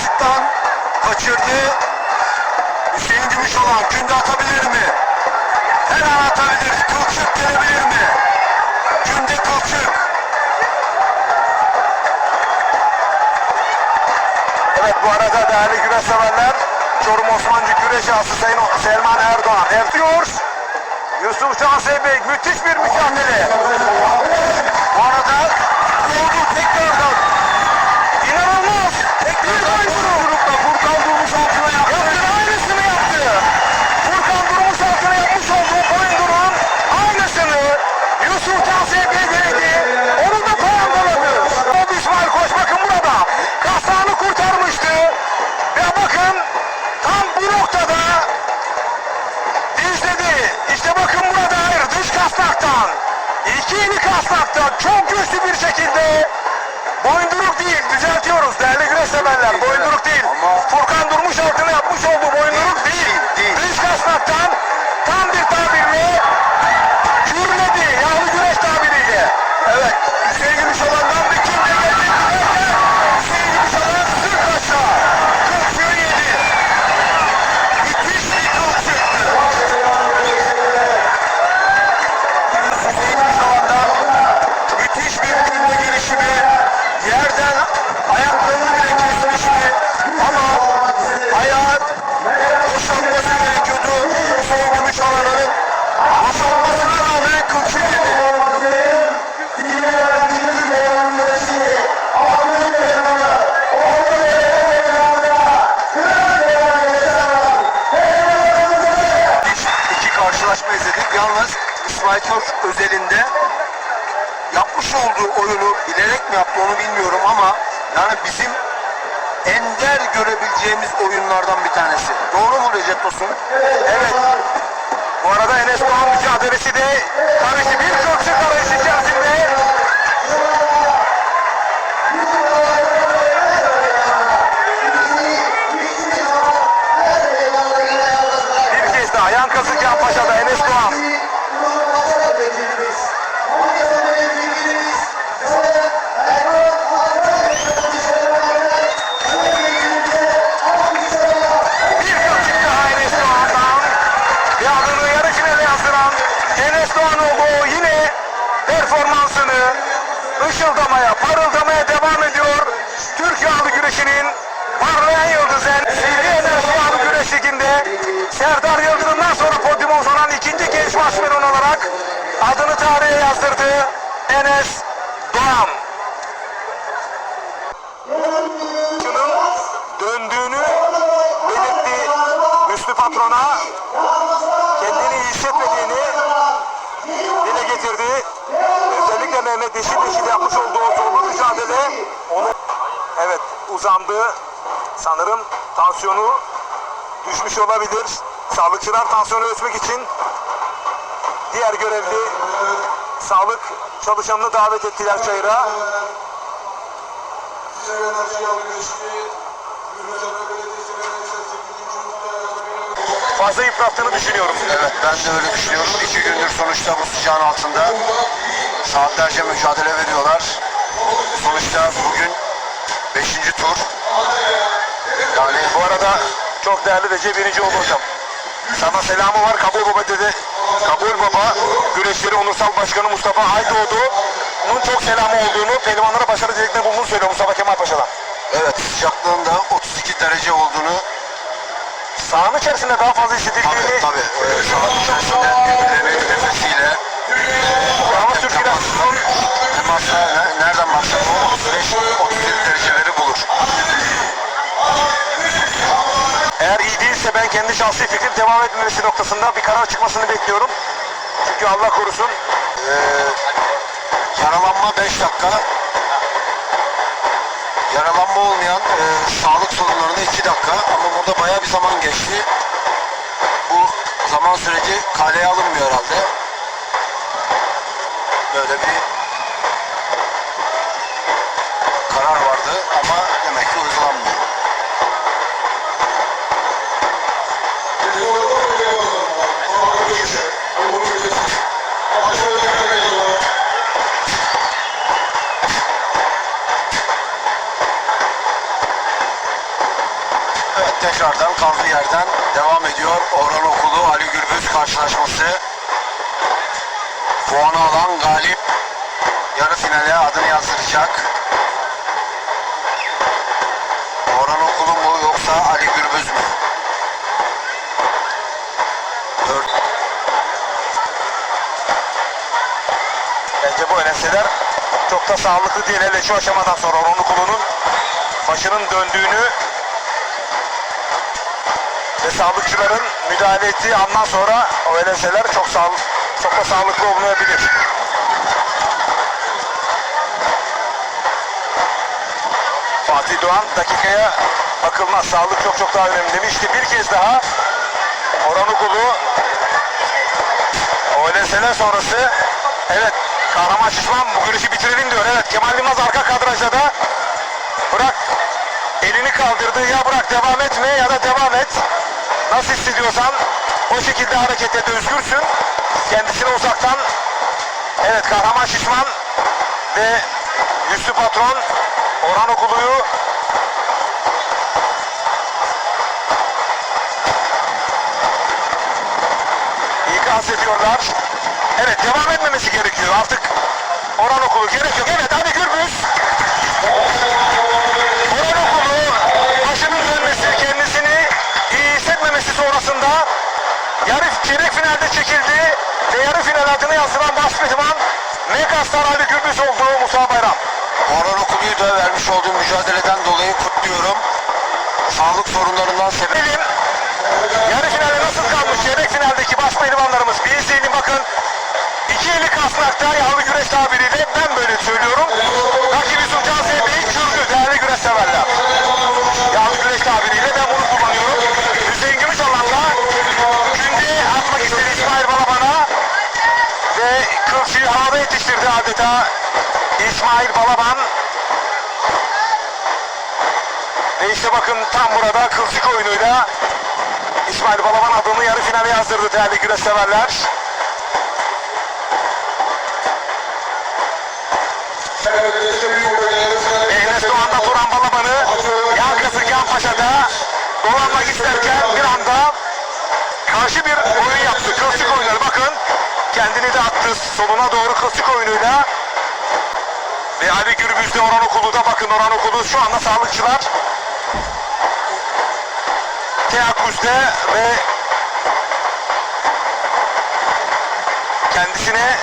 Kasıktan kaçırdı. Hüseyin Gümüşoğlan günde atabilir mi? Her an atabilir. Kılçık gelebilir mi? Günde kılçık. Evet bu arada değerli güreş severler Çorum Osmancı güreş ağası Sayın Selman Erdoğan erdiyor. Yusuf Can Seybek müthiş bir mücadele. Bu arada vurdu tekrardan. Kasnaktan. iki eli kasnaktan çok güçlü bir şekilde boyunduruk değil düzeltiyoruz Koç özelinde yapmış olduğu oyunu bilerek mi yaptı onu bilmiyorum ama yani bizim ender görebileceğimiz oyunlardan bir tanesi. Doğru mu Recep Tosun? Evet. Bu arada Enes Doğan mücadelesi de karıştı. Bir kılçık arayışı içerisinde performansını ışıldamaya, parıldamaya devam ediyor. Türk yağlı güreşinin parlayan yıldızı Sivri Enerji Yağlı Güreş Ligi'nde Serdar Yıldırım'dan sonra podyuma uzanan ikinci genç başmeron olarak adını tarihe yazdırdı Enes Doğan. Döndüğünü belirtti Müslü patrona. Kendini iyi hissetmediğini dile getirdi. Özellikle Mehmet Yeşil Yeşil yapmış olduğu o zorlu mücadele onu evet uzandı. Sanırım tansiyonu düşmüş olabilir. Sağlıkçılar tansiyonu ölçmek için diğer görevli sağlık çalışanını davet ettiler çayıra. Fazla yıprattığını düşünüyorum. Evet ben de öyle düşünüyorum. İki gündür sonuçta bu sıcağın altında saatlerce mücadele veriyorlar. Sonuçta bugün beşinci tur. Yani bu arada çok değerli Recep Yenici oldu hocam. Sana selamı var Kabul Baba dedi. Kabul Baba, Güreşleri Onursal Başkanı Mustafa Aydoğdu'nun çok selamı olduğunu, pehlivanlara başarı dileklerinde bulunduğunu söylüyor Mustafa Kemal Paşa'dan. Evet sıcaklığın da 32 derece olduğunu Sahanın içerisinde daha fazla tabii hissedildiğini tabii e, saat içerisinde birbirlerinin nefesiyle ama Türkiye'den temasla ne- nereden baksan o 35-37 dereceleri bulur. eğer iyi değilse ben kendi şahsi fikrim devam etmemesi noktasında bir karar çıkmasını bekliyorum. Çünkü Allah korusun Ee, yaralanma 5 dakika. Yaralanma olmayan e, sağlık sorunlarında 2 dakika ama burada bayağı bir zaman geçti. Bu zaman süreci kaleye alınmıyor herhalde. Böyle bir karar vardı ama demek ki uygulanmıyor. tekrardan kaldığı yerden devam ediyor. Orhan Okulu Ali Gürbüz karşılaşması. Puanı alan galip yarı finale adını yazdıracak. Orhan Okulu mu yoksa Ali Gürbüz mü? Dört. Bence bu elenseler çok da sağlıklı değil. Hele şu aşamadan sonra Orhan Okulu'nun başının döndüğünü ve sağlıkçıların müdahale ettiği andan sonra o elenseler çok sağ, çok da sağlıklı olmayabilir. Fatih Doğan dakikaya bakılmaz. Sağlık çok çok daha önemli demişti. Bir kez daha Orhan Okulu o elenseler sonrası evet Kahraman Şişman bu görüşü bitirelim diyor. Evet Kemal Yılmaz arka kadrajda da bırak elini kaldırdı ya bırak devam etme ya da devam et. Nasıl hissediyorsan o şekilde hareket et özgürsün. Kendisine uzaktan evet Kahraman Şişman ve Yüzlü Patron Orhan Okulu'yu ikaz ediyorlar. Evet devam etmemesi gerekiyor artık. Orhan Okulu gerek yok. Evet hadi çeyrek finalde çekildi ve yarı final adını yazdıran baş pehlivan Megastar Ali Gürbüz oldu Musa Bayram. Orhan Okulu'yu da vermiş olduğu mücadeleden dolayı kutluyorum. Sağlık sorunlarından sebep Bilim yarı finale nasıl kalmış çeyrek finaldeki baş pehlivanlarımız bir izleyelim bakın. İki eli kasnakta yağlı güreş havada yetiştirdi adeta İsmail Balaban. Ve işte bakın tam burada kılçık oyunuyla İsmail Balaban adını yarı finale yazdırdı değerli güreş severler. Enes Doğan'da Turan Balaban'ı Yankısı Canpaşa'da dolanmak isterken bir anda karşı bir oyun yaptı. Kılçık oyunları bakın. Kendini de attı soluna doğru kılçık oyunuyla. Ve Ali Gürbüz'de Orhan Okulu'da bakın Orhan Okulu şu anda sağlıkçılar teyakkuzda ve kendisine